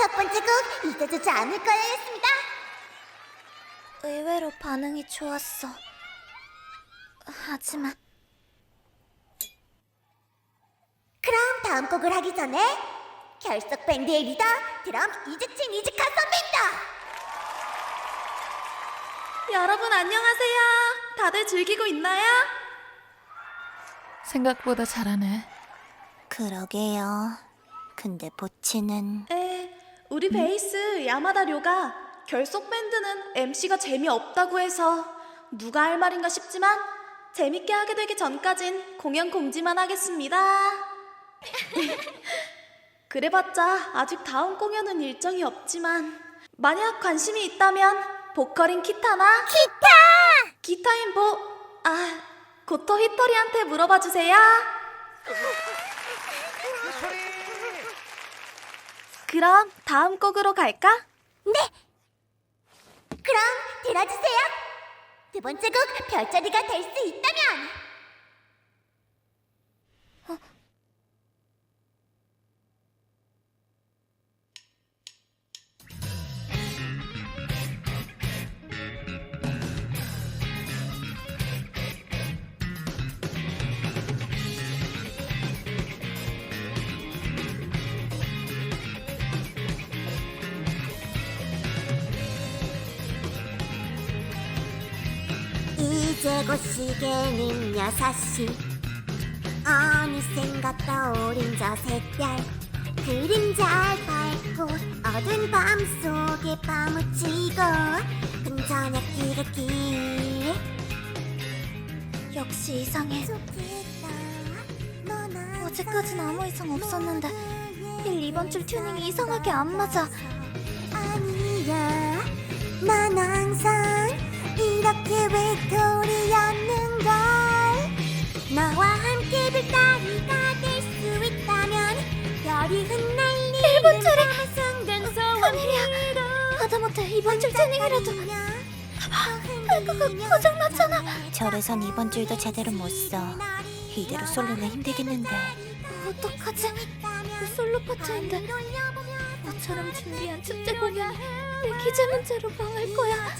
첫 번째 곡 잊어주지 않을 거였습니다. 의외로 반응이 좋았어. 하지만 그럼 다음 곡을 하기 전에 결석 밴드의 리더 드럼 이재칭 이지카 선배입니다. 여러분 안녕하세요. 다들 즐기고 있나요? 생각보다 잘하네. 그러게요. 근데 보치는 에, 우리 베이스 야마다 료가 결속 밴드는 MC가 재미없다고 해서 누가 할 말인가 싶지만 재밌게 하게 되기 전까진 공연 공지만 하겠습니다. 그래봤자 아직 다음 공연은 일정이 없지만 만약 관심이 있다면 보컬인 키타나 기타! 기타인 보... 아... 고토 히토리한테 물어봐 주세요. 그럼 다음 곡으로 갈까? 네. 그럼 들어주세요. 두 번째 곡 별자리가 될 수 있다면. 곧 시계는 여섯 시 어느샌가 떠오른 저 새별 그림자 밟고 어두운 밤 속에 파묻히고 근저녁 기레길 역시 이상해. 어제까진 아무 이상 없었는데 1, 2번 줄 튜닝이 이상하게 안 맞아. 아니야. 난 항상 이렇게 외톨이 따리가 될 수 있다면 별이 흩날리는 1번 줄이 순간 큰일이야. 하다못해 이번 줄 튜닝이라도 발가가 고장났잖아. 절에선 이번 줄도 제대로 못 써 이대로 솔로는 힘들겠는데 어떡하지? 그 솔로 파트인데 나처럼 준비한 축제 공연이 내 기재 문제로 망할 거야.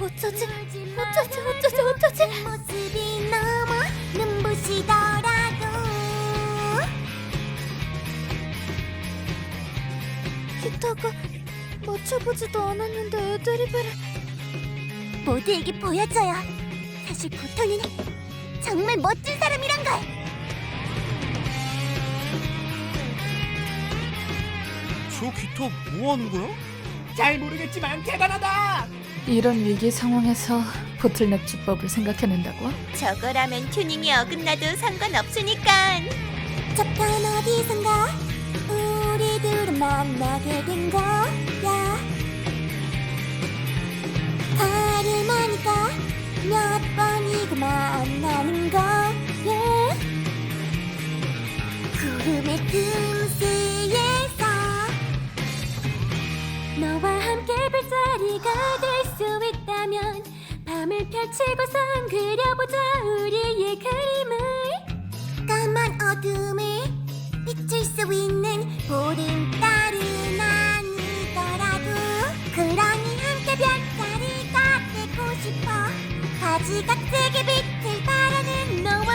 어쩌지? 어쩌지? 어쩌지? 어쩌지? 모습이 너무 눈부시더라도 기타가 맞춰보지도 않았는데 애드리브를 모두에게 보여줘요. 사실 보통은 정말 멋진 사람이란 걸. 저 기타 뭐 하는 거야? 잘 모르겠지만 대단하다. 이런 위기 상황에서 보틀넥 주법을 생각해낸다고? 저거라면 튜닝이 어긋나도 상관없으니까. 저편 어디선가 우리들은 만나게 된 거야. 다름하니까 몇 번이고 만나는 거야. 구름의 틈 별자리가 될 수 있다면 밤을 펼치고선 그려보자 우리의 그림을. 까만 어둠을 비출 수 있는 보름달은 아니더라도 그러니 함께 별자리가 되고 싶어. 크게 빛을 바라는 너와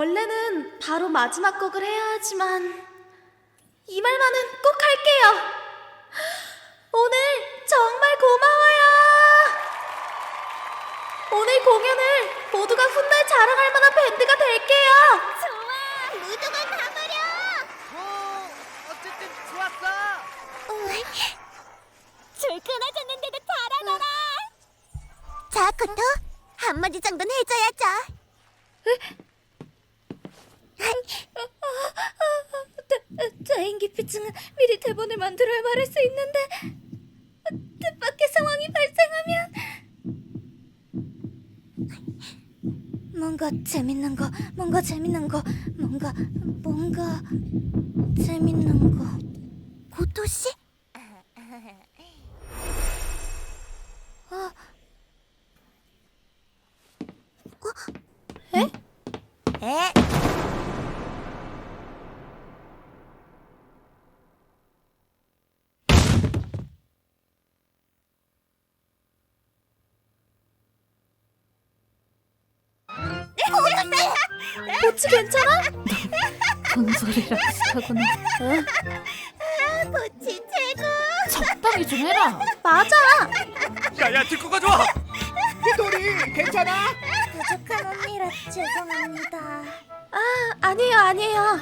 원래는 바로 마지막 곡을 해야 하지만 이 말만은 꼭 할게요. 오늘 정말 고마워요. 오늘 공연을 모두가 훗날 자랑할 만한 밴드가 될게요. 좋아, 무조건 가버려. 어, 어쨌든 좋았어. 줄 끊어졌는데도 잘하더라. 자, 코토 한마디 정도는 해줘야죠. 자인기 피증은 미리 대본을 만들어야 말할 수 있는데 뜻밖의 상황이 발생하면 뭔가 재밌는 거, 뭔가 재밌는 거, 뭔가 뭔가 재밌는 거. 고토 씨? 어, 에? 에? 보치 괜찮아? 뭔 소리를 하시구나. 보치 최고. 적당히 좀 해라. 맞아. 야야 듣고 가져와. 히토리 괜찮아? 부족한 언니라 죄송합니다. 아, 아니에요, 아니에요.